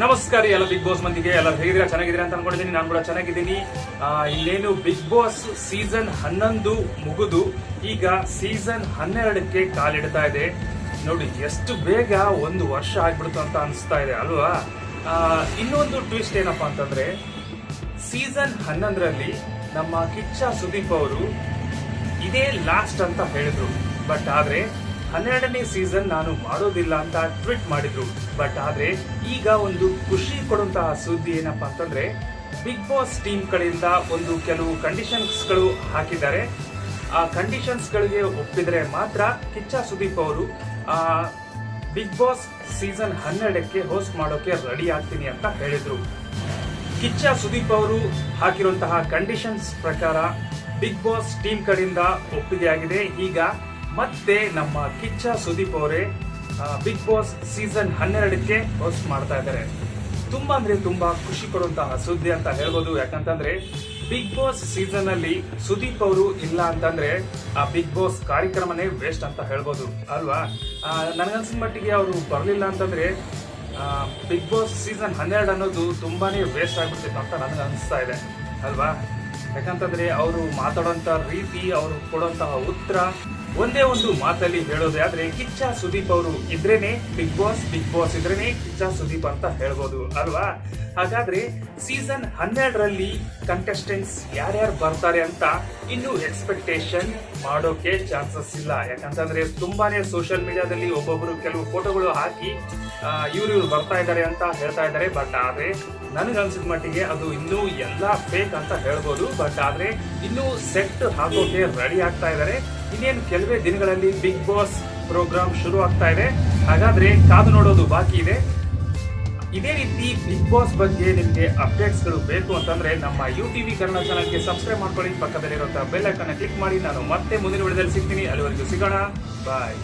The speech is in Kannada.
ನಮಸ್ಕಾರ ಎಲ್ಲ ಬಿಗ್ ಬಾಸ್ ಮಂದಿಗೆ ಎಲ್ಲ ಹೇಗಿದ್ದೀರಾ? ಚೆನ್ನಾಗಿದ್ದೀರಾ ಅಂತ ಅನ್ಕೊಂಡಿದ್ದೀನಿ. ನಾನು ಕೂಡ ಚೆನ್ನಾಗಿದ್ದೀನಿ. ಇಲ್ಲೇನು ಬಿಗ್ ಬಾಸ್ ಸೀಸನ್ ಹನ್ನೊಂದು ಮುಗಿದು ಈಗ ಸೀಸನ್ ಹನ್ನೆರಡಕ್ಕೆ ಕಾಲಿಡ್ತಾ ಇದೆ. ನೋಡಿ, ಎಷ್ಟು ಬೇಗ ಒಂದು ವರ್ಷ ಆಗ್ಬಿಡ್ತು ಅಂತ ಅನಿಸ್ತಾ ಇದೆ, ಅಲ್ವಾ? ಇನ್ನೊಂದು ಟ್ವಿಸ್ಟ್ ಏನಪ್ಪಾ ಅಂತಂದ್ರೆ ಸೀಸನ್ ಹನ್ನೊಂದರಲ್ಲಿ ನಮ್ಮ ಕಿಚ್ಚ ಸುದೀಪ್ ಅವರು ಇದೇ ಲಾಸ್ಟ್ ಅಂತ ಹೇಳಿದ್ರು. ಬಟ್ ಆದ್ರೆ ಹನ್ನೆರಡನೇ ಸೀಸನ್ ನಾನು ಮಾಡೋದಿಲ್ಲ ಅಂತ ಟ್ವೀಟ್ ಮಾಡಿದ್ರು. ಬಟ್ ಆದ್ರೆ ಈಗ ಒಂದು ಖುಷಿ ಕೊಡುವಂತಹ ಸುದ್ದಿ ಏನಪ್ಪಾ ಅಂತಂದ್ರೆ ಬಿಗ್ ಬಾಸ್ ಟೀಮ್ ಕಡೆಯಿಂದ ಒಂದು ಕೆಲವು ಕಂಡೀಷನ್ಸ್ಗಳು ಹಾಕಿದ್ದಾರೆ. ಆ ಕಂಡೀಷನ್ಸ್ ಗಳಿಗೆ ಒಪ್ಪಿದ್ರೆ ಮಾತ್ರ ಕಿಚ್ಚ ಸುದೀಪ್ ಅವರು, ಆ ಬಿಗ್ ಬಾಸ್ ಸೀಸನ್ ಹನ್ನೆರಡಕ್ಕೆ ಹೋಸ್ಟ್ ಮಾಡೋಕೆ ರೆಡಿ ಆಗ್ತೀನಿ ಅಂತ ಹೇಳಿದ್ರು. ಕಿಚ್ಚ ಸುದೀಪ್ ಅವರು ಹಾಕಿರುವಂತಹ ಕಂಡೀಷನ್ಸ್ ಪ್ರಕಾರ ಬಿಗ್ ಬಾಸ್ ಟೀಮ್ ಕಡೆಯಿಂದ ಒಪ್ಪಿಗೆಯಾಗಿದೆ. ಈಗ ಮತ್ತೆ ನಮ್ಮ ಕಿಚ್ಚ ಸುದೀಪ್ ಅವರೇ ಬಿಗ್ ಬಾಸ್ ಸೀಸನ್ ಹನ್ನೆರಡಕ್ಕೆ ಹೋಸ್ಟ್ ಮಾಡ್ತಾ ಇದ್ದಾರೆ. ತುಂಬಾ ಅಂದ್ರೆ ತುಂಬಾ ಖುಷಿ ಕೊಡುವಂತಹ ಸುದ್ದಿ ಅಂತ ಹೇಳ್ಬೋದು. ಯಾಕಂತಂದ್ರೆ ಬಿಗ್ ಬಾಸ್ ಸೀಸನ್ ಅಲ್ಲಿ ಸುದೀಪ್ ಅವರು ಇಲ್ಲ ಅಂತಂದ್ರೆ ಆ ಬಿಗ್ ಬಾಸ್ ಕಾರ್ಯಕ್ರಮನೇ ವೇಸ್ಟ್ ಅಂತ ಹೇಳ್ಬೋದು. ಅಲ್ವಾ? ನನಗನ್ಸಿದ ಮಟ್ಟಿಗೆ ಅವರು ಬರಲಿಲ್ಲ ಅಂತಂದ್ರೆ ಬಿಗ್ ಬಾಸ್ ಸೀಸನ್ ಹನ್ನೆರಡು ಅನ್ನೋದು ತುಂಬಾನೇ ವೇಸ್ಟ್ ಆಗ್ಬಿಡ್ತಿತ್ತು ಅಂತ ನನಗೆ ಅನಿಸ್ತಾ ಇದೆ. ಅಲ್ವಾ? ಯಾಕಂತಂದ್ರೆ ಅವರು ಮಾತಾಡೋಂಥ ರೀತಿ, ಅವರು ಕೊಡುವಂತಹ ಉತ್ತರ ಒಂದೇ ಒಂದು ಮಾತಲ್ಲಿ ಹೇಳೋದೇ ಆದ್ರೆ ಕಿಚ್ಚ ಸುದೀಪ್ ಅವರು ಇದ್ರೇನೆ ಬಿಗ್ ಬಾಸ್ ಬಿಗ್ ಬಾಸ್ ಇದ್ರೇನೆ ಕಿಚ್ಚ ಸುದೀಪ್ ಅಂತ ಹೇಳ್ಬೋದು, ಅಲ್ವಾ? ಹಾಗಾದ್ರೆ ಸೀಸನ್ ಹನ್ನೆರಡರಲ್ಲಿ ಕಂಟೆಸ್ಟೆಂಟ್ಸ್ ಯಾರ್ಯಾರು ಬರ್ತಾರೆ ಅಂತ ಇನ್ನು ಎಕ್ಸ್ಪೆಕ್ಟೇಷನ್ ಮಾಡೋಕೆ ಚಾನ್ಸಸ್ ಇಲ್ಲ. ಯಾಕಂತಂದ್ರೆ ತುಂಬಾನೇ ಸೋಷಿಯಲ್ ಮೀಡಿಯಾದಲ್ಲಿ ಒಬ್ಬೊಬ್ರು ಕೆಲವು ಫೋಟೋಗಳು ಹಾಕಿ ಇವ್ರು ಇವರು ಬರ್ತಾ ಇದ್ದಾರೆ ಅಂತ ಹೇಳ್ತಾ ಇದ್ದಾರೆ ಬಟ್ ಆದರೆ ನನಗೆ ಅನ್ಸಿದ ಮಟ್ಟಿಗೆ ಅದು ಇನ್ನೂ ಎಲ್ಲ ಫೇಕ್ ಅಂತ ಹೇಳ್ಬೋದು. ಬಟ್ ಆದರೆ ಇನ್ನೂ ಸೆಟ್ ಹಾಕೋಕೆ ರೆಡಿ ಆಗ್ತಾ ಇದ್ದಾರೆ. ಇನ್ನೇನು ಕೆಲವೇ ದಿನಗಳಲ್ಲಿ ಬಿಗ್ ಬಾಸ್ ಪ್ರೋಗ್ರಾಮ್ ಶುರು ಆಗ್ತಾ ಇದೆ. ಹಾಗಾದರೆ ಕಾದು ನೋಡೋದು ಬಾಕಿ ಇದೆ. ಇದೇ ರೀತಿ ಬಿಗ್ ಬಾಸ್ ಬಗ್ಗೆ ನಿಮಗೆ ಅಪ್ಡೇಟ್ಸ್ಗಳು ಬೇಕು ಅಂತಂದರೆ ನಮ್ಮ ಯು ಟಿವಿ ಕನ್ನಡ ಚಾನಲ್ಗೆ ಸಬ್ಸ್ಕ್ರೈಬ್ ಮಾಡ್ಕೊಳ್ಳಿ. ಪಕ್ಕದಲ್ಲಿರುವಂಥ ಬೆಲ್ ಐಕನ್ನ ಕ್ಲಿಕ್ ಮಾಡಿ. ನಾನು ಮತ್ತೆ ಮುಂದಿನ ವಿಡಿಯೋದಲ್ಲಿ ಸಿಗ್ತೀನಿ. ಅಲ್ಲಿವರೆಗೂ ಸಿಗೋಣ. ಬಾಯ್